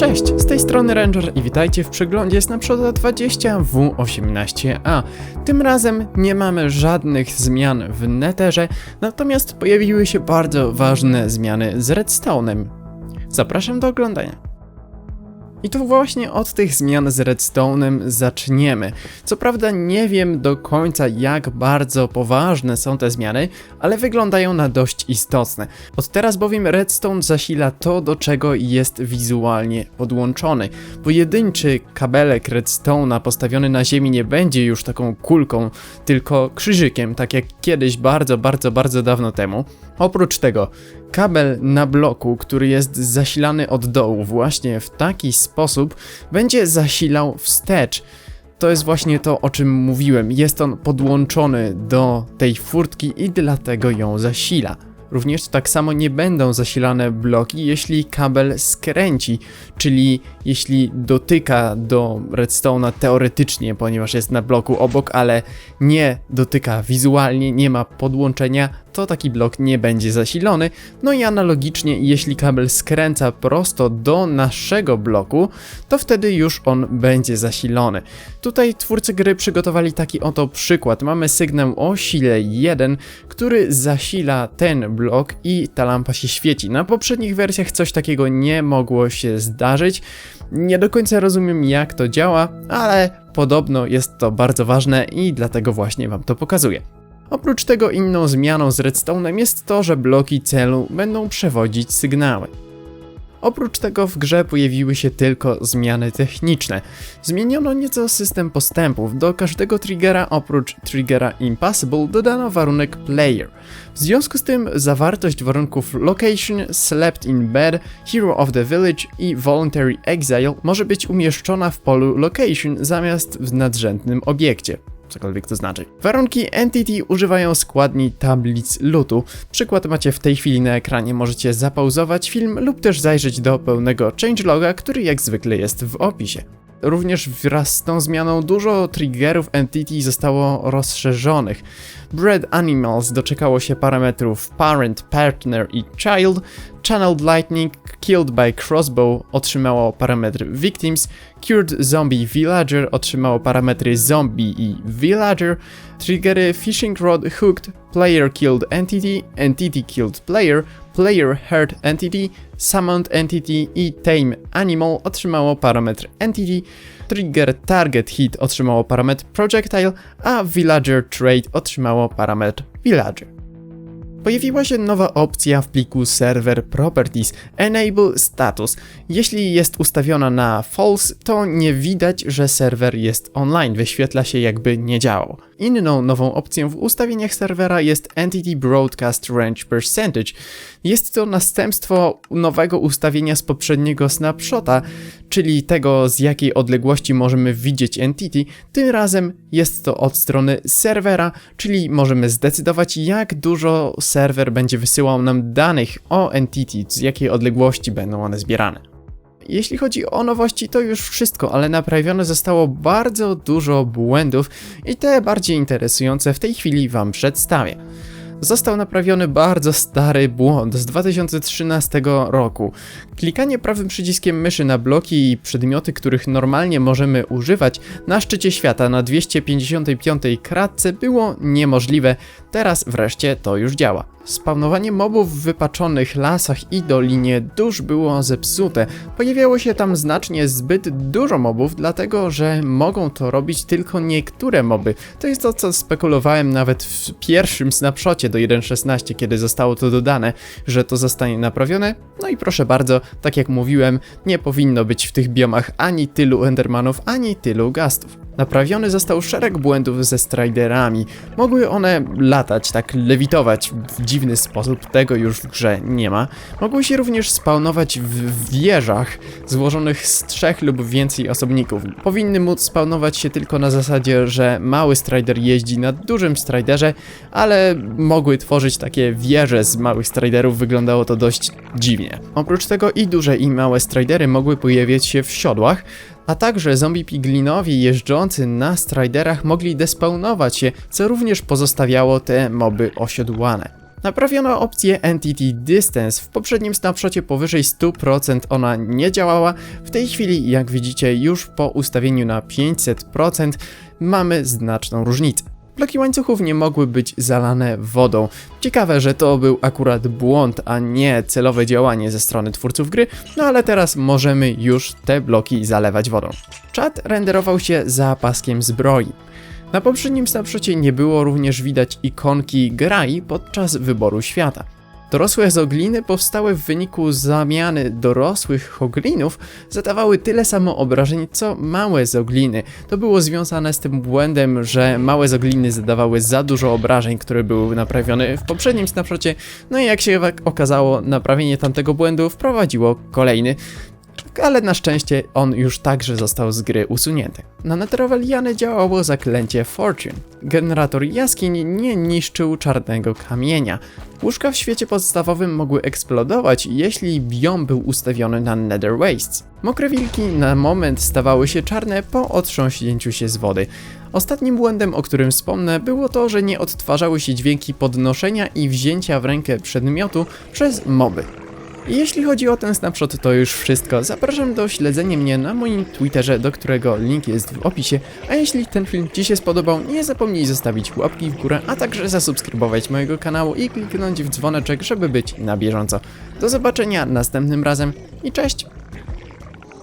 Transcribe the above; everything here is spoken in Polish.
Cześć, z tej strony Ranger i witajcie w przeglądzie Snapshota 20W18A. Tym razem nie mamy żadnych zmian w Netherze, natomiast pojawiły się bardzo ważne zmiany z Redstone'em. Zapraszam do oglądania. I to właśnie od tych zmian z Redstone'em zaczniemy. Co prawda nie wiem do końca jak bardzo poważne są te zmiany, ale wyglądają na dość istotne. Od teraz bowiem Redstone zasila to, do czego jest wizualnie podłączony. Pojedynczy kabelek Redstone'a postawiony na ziemi nie będzie już taką kulką, tylko krzyżykiem, tak jak kiedyś bardzo, bardzo, bardzo dawno temu. Oprócz tego, kabel na bloku, który jest zasilany od dołu właśnie w taki sposób, będzie zasilał wstecz. To jest właśnie to, o czym mówiłem. Jest on podłączony do tej furtki i dlatego ją zasila. Również tak samo nie będą zasilane bloki, jeśli kabel skręci, czyli jeśli dotyka do redstone'a teoretycznie, ponieważ jest na bloku obok, ale nie dotyka wizualnie, nie ma podłączenia, to taki blok nie będzie zasilony. No i analogicznie, jeśli kabel skręca prosto do naszego bloku, to wtedy już on będzie zasilony. Tutaj twórcy gry przygotowali taki oto przykład. Mamy sygnał o sile 1, który zasila ten blok i ta lampa się świeci. Na poprzednich wersjach coś takiego nie mogło się zdarzyć. Nie do końca rozumiem jak to działa, ale podobno jest to bardzo ważne i dlatego właśnie wam to pokazuję. Oprócz tego inną zmianą z Redstone'em jest to, że bloki celu będą przewodzić sygnały. Oprócz tego w grze pojawiły się tylko zmiany techniczne. Zmieniono nieco system postępów. Do każdego triggera oprócz triggera Impossible dodano warunek Player. W związku z tym zawartość warunków Location, Slept in Bed, Hero of the Village i Voluntary Exile może być umieszczona w polu Location zamiast w nadrzędnym obiekcie cokolwiek to znaczy. Warunki Entity używają składni tablic lutu. Przykład macie w tej chwili na ekranie, możecie zapauzować film lub też zajrzeć do pełnego changeloga, który jak zwykle jest w opisie. Również wraz z tą zmianą dużo triggerów Entity zostało rozszerzonych. Bread Animals doczekało się parametrów Parent, Partner i Child, Channeled Lightning Killed by Crossbow otrzymało parametr Victims, Cured Zombie Villager otrzymało parametry Zombie i Villager, triggery Fishing Rod Hooked, Player Killed Entity, Entity Killed Player, Player Hurt Entity, Summoned Entity i Tame Animal otrzymało parametr Entity, Trigger Target Hit otrzymało parametr Projectile, a Villager Trade otrzymało parametr Villager. Pojawiła się nowa opcja w pliku Server Properties Enable Status. Jeśli jest ustawiona na False, to nie widać, że serwer jest online, wyświetla się jakby nie działał. Inną nową opcją w ustawieniach serwera jest Entity Broadcast Range Percentage. Jest to następstwo nowego ustawienia z poprzedniego snapshota, czyli tego z jakiej odległości możemy widzieć entity. Tym razem jest to od strony serwera, czyli możemy zdecydować jak dużo serwer będzie wysyłał nam danych o entity, z jakiej odległości będą one zbierane. Jeśli chodzi o nowości, to już wszystko, ale naprawione zostało bardzo dużo błędów i te bardziej interesujące w tej chwili Wam przedstawię został naprawiony bardzo stary błąd z 2013 roku. Klikanie prawym przyciskiem myszy na bloki i przedmioty, których normalnie możemy używać na szczycie świata na 255 kratce było niemożliwe, teraz wreszcie to już działa. Spawnowanie mobów w wypaczonych lasach i dolinie dusz było zepsute. Pojawiało się tam znacznie zbyt dużo mobów, dlatego że mogą to robić tylko niektóre moby. To jest to, co spekulowałem nawet w pierwszym snapshocie do 1.16, kiedy zostało to dodane, że to zostanie naprawione. No i proszę bardzo, tak jak mówiłem, nie powinno być w tych biomach ani tylu Endermanów, ani tylu Gastów. Naprawiony został szereg błędów ze striderami. Mogły one latać, tak lewitować w dziwny sposób, tego już w grze nie ma. Mogły się również spawnować w wieżach złożonych z trzech lub więcej osobników. Powinny móc spawnować się tylko na zasadzie, że mały strider jeździ na dużym striderze, ale mogły tworzyć takie wieże z małych striderów, wyglądało to dość dziwnie. Oprócz tego i duże i małe stridery mogły pojawiać się w siodłach, a także zombie piglinowi jeżdżący na striderach mogli despawnować się, co również pozostawiało te moby osiodłane. Naprawiono opcję Entity Distance. W poprzednim snapshocie powyżej 100% ona nie działała. W tej chwili, jak widzicie, już po ustawieniu na 500% mamy znaczną różnicę. Bloki łańcuchów nie mogły być zalane wodą. Ciekawe, że to był akurat błąd, a nie celowe działanie ze strony twórców gry, no ale teraz możemy już te bloki zalewać wodą. Czat renderował się za paskiem zbroi. Na poprzednim snapshocie nie było również widać ikonki Grai podczas wyboru świata. Dorosłe zogliny powstałe w wyniku zamiany dorosłych hoglinów zadawały tyle samo obrażeń co małe zogliny. To było związane z tym błędem, że małe zogliny zadawały za dużo obrażeń, które były naprawione w poprzednim snapshocie. No i jak się okazało, naprawienie tamtego błędu wprowadziło kolejny ale na szczęście on już także został z gry usunięty. Na Netheroweliany działało zaklęcie Fortune. Generator jaskiń nie niszczył czarnego kamienia. Łóżka w świecie podstawowym mogły eksplodować, jeśli biom był ustawiony na Nether Wastes. Mokre wilki na moment stawały się czarne po otrząśnięciu się z wody. Ostatnim błędem, o którym wspomnę, było to, że nie odtwarzały się dźwięki podnoszenia i wzięcia w rękę przedmiotu przez moby. Jeśli chodzi o ten snapshot, to już wszystko. Zapraszam do śledzenia mnie na moim Twitterze, do którego link jest w opisie. A jeśli ten film Ci się spodobał, nie zapomnij zostawić łapki w górę, a także zasubskrybować mojego kanału i kliknąć w dzwoneczek, żeby być na bieżąco. Do zobaczenia następnym razem i cześć!